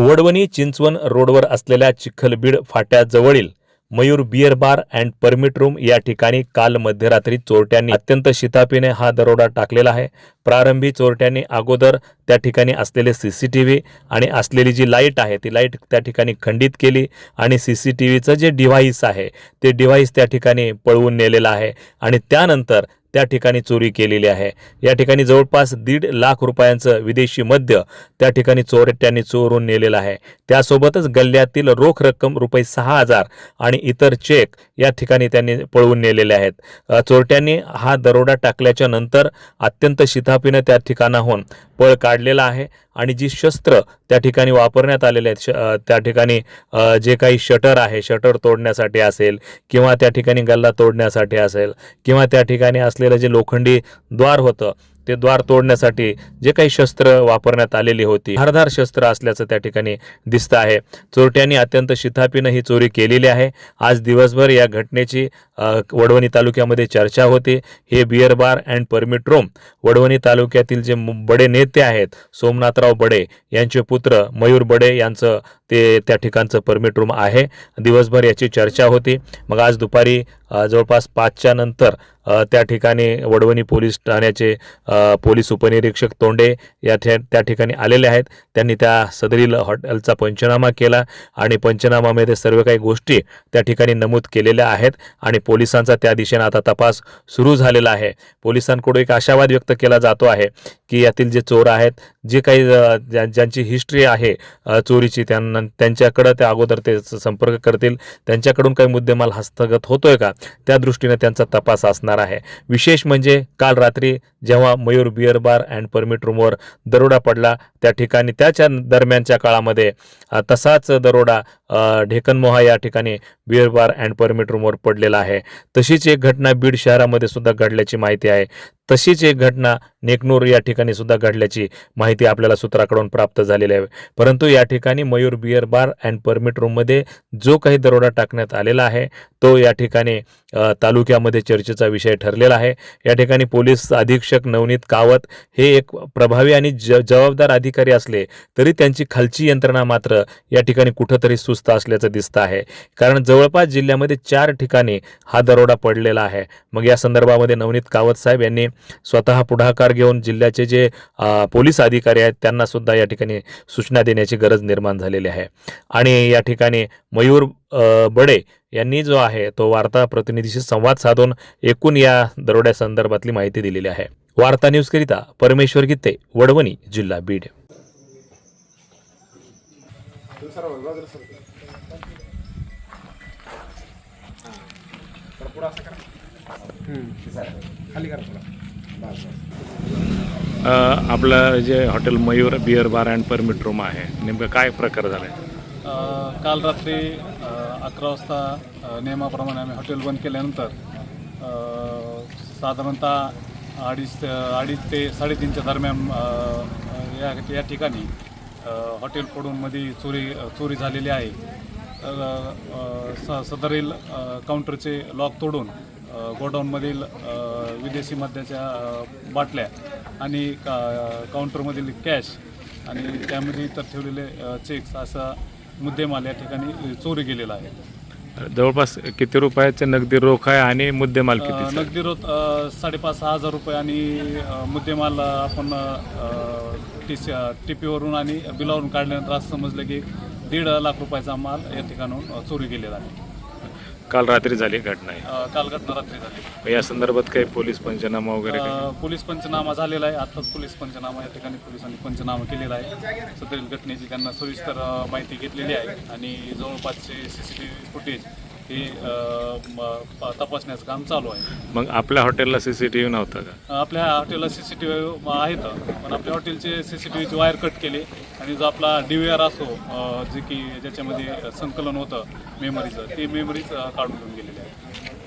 वडवणी चिंचवण रोडवर असलेल्या चिखलबीड फाट्याजवळील Mayur beer bar and permit room या ठिकाणी काल मध्यरात्री चोरट्यांनी अत्यंत शितापीने हा दरोडा टाकलेला आहे. प्रारंभी चोरट्यांनी अगोदर त्या ठिकाणी असलेले सी सी टी व्ही आणि असलेली जी लाइट आहे ती लाइट त्या ठिकाणी खंडित केली आणि सी सी टी व्हीचं जे डिव्हाइस आहे ते डिव्हाइस त्या ठिकाणी पळवून नेलेलं आहे. आणि त्यानंतर त्या ठिकाणी चोरी केलेली आहे. या ठिकाणी जवळपास दीड लाख रुपयांचं विदेशी मद्य त्या ठिकाणी चोरट्यांनी चोरून नेलेलं आहे. त्यासोबतच गल्ल्यातील रोख रक्कम रुपये सहा हजार आणि इतर चेक या ठिकाणी त्यांनी पळवून नेलेले आहेत. चोरट्यांनी हा दरोडा टाकल्याच्या नंतर अत्यंत शितापीनं त्या ठिकाणाहून पळ काढलेला आहे. आणि जी शस्त्र त्या ठिकाणी वापरण्यात आलेले आहेत श त्या ठिकाणी जे काही शटर आहे शटर तोडण्यासाठी असेल किंवा त्या ठिकाणी गल्ला तोडण्यासाठी असेल किंवा त्या ठिकाणी असलेलं जे लोखंडी द्वार होतं ते द्वार तोडण्यासाठी जे काही शस्त्र वापरण्यात आलेली होती धारधार शस्त्र असल्याचं त्या ठिकाणी दिसतं आहे. चोरट्यांनी अत्यंत शिथापीनं ही चोरी केलेली आहे. आज दिवसभर या घटनेची वडवणी तालुक्यामध्ये चर्चा होते. हे beer bar and permit room Wadwani तालुक्यातील जे बडे नेते आहेत सोमनाथराव बडे यांचे पुत्र मयूर बडे यांचं ते त्या ठिकाणचं परमिट रूम आहे. दिवसभर याची चर्चा होती. मग आज दुपारी जवळपास पाचच्या नंतर त्या ठिकाणी वडवणी पोलीस ठाण्याचे पोलीस उपनिरीक्षक तोंडे या त्या ठिकाणी आलेले आहेत. त्यांनी त्या सदरील हॉटेलचा पंचनामा केला आणि पंचनामामध्ये सर्व काही गोष्टी त्या ठिकाणी नमूद केलेल्या आहेत आणि पोलिसांचा त्या दिशेनं आता तपास सुरू झालेला आहे. पोलिसांकडून एक आशावाद व्यक्त केला जातो आहे की यातील जे चोर आहेत जे काही ज्यांची हिस्ट्री आहे चोरीची त्यांना त्यांच्याकडं त्या अगोदर ते स- संपर्क करतील. त्यांच्याकडून काही मुद्देमाल हस्तगत होतोय का? त्या दृष्टीने त्यांचा तपास असणार आहे. विशेष म्हणजे काल रात्री जेव्हा Mayur beer bar and permit रूमवर दरोडा पडला त्या ठिकाणी त्याच्या दरम्यानच्या काळामध्ये तसाच दरोडा ढेकनमोहा या ठिकाणी बियर बार अँड परमिट रूमवर पडलेला आहे. तशीच एक घटना बीड शहरामध्ये सुद्धा घडल्याची माहिती आहे. तशीच एक घटना नेकनूर या ठिकाणी सुद्धा घडल्याची माहिती आपल्याला सूत्राकडून प्राप्त झालेली आहे. परंतु या ठिकाणी Mayur beer bar and permit रूममध्ये जो काही दरोडा टाकण्यात आलेला आहे तो या ठिकाणी तालुक्यामध्ये चर्चेचा विषय ठरलेला आहे. या ठिकाणी पोलीस अधीक्षक नवनीत कावत हे एक प्रभावी आणि ज जबाबदार अधिकारी असले तरी त्यांची खालची यंत्रणा मात्र या ठिकाणी कुठंतरी सुस्त असल्याचं दिसतं आहे. कारण जवळपास जिल्ह्यामध्ये चार ठिकाणी हा दरोडा पडलेला आहे. मग या संदर्भामध्ये नवनीत कावत साहेब यांनी स्वतः पुढाकार घेऊन जिल्ह्याचे जे पोलीस अधिकारी आहेत त्यांना सुद्धा या ठिकाणी सूचना देण्याची गरज निर्माण झालेली आहे. आणि या ठिकाणी मयूर बडे यांनी जो आहे तो वार्ता प्रतिनिधीशी संवाद साधून एकूण या दरोड्या संदर्भातली माहिती दिलेली आहे. वार्ता न्यूजकरिता परमेश्वर गीते वडवणी जिल्हा बीड. अ, आपलं जे hotel Mayur beer bar and permit room आहे नेमकं काय प्रकार झालाय आहे काल रात्री अकरा वाजता नियमाप्रमाणे आम्ही हॉटेल बंद केल्यानंतर साधारणतः अडीच अडीच ते साडेतीनच्या दरम्यान या या ठिकाणी हॉटेल फोडूनमध्ये चोरी चोरी झालेली आहे. तर, स सदरील काउंटरचे लॉक तोडून गोडाऊनमधील विदेशी मद्याच्या बाटल्या आणि का काउंटरमधील कॅश आणि त्यामध्ये इतर ठेवलेले चेक्स असा मुद्देमाल या ठिकाणी चोरी गेलेला आहे. जवळपास किती रुपयाचे नगदी रोख आहे आणि मुद्देमाल किती नगदी रोख साडेपाच सहा हजार रुपये आणि मुद्देमाल आपण टी सी टी पीवरून आणि बिलावरून काढल्यानंतर असं समजलं की दीड लाख रुपयाचा माल या ठिकाणून चोरी गेलेला आहे. काल रात्री झाली घटना आहे. अ, काल घटना रात्री झाली. मग या संदर्भात काही पोलीस पंचनामा वगैरे काही? अ, पोलीस पंचनामा झालेला आहे. आत्ताच पोलीस पंचनामा या ठिकाणी पोलिसांनी पंचनामा केलेला आहे. सदरील घटनेची त्यांना सविस्तर अ, माहिती घेतलेली आहे. आणि जवळपासचे C C T V footage हे तपासण्याचं काम चालू आहे. मग आपल्या हॉटेलला सीसीटीव्ही नव्हता का? आपल्या हॉटेलला सी सी टी व्ही आहेत पण आपल्या हॉटेलचे सी सी टी व्हीचे वायर कट केले आणि जो आपला डी व्ही आर असो अ, जे की ज्याच्यामध्ये संकलन होतं मेमरीचं ते मेमरीज काढून घेऊन गेलेले आहे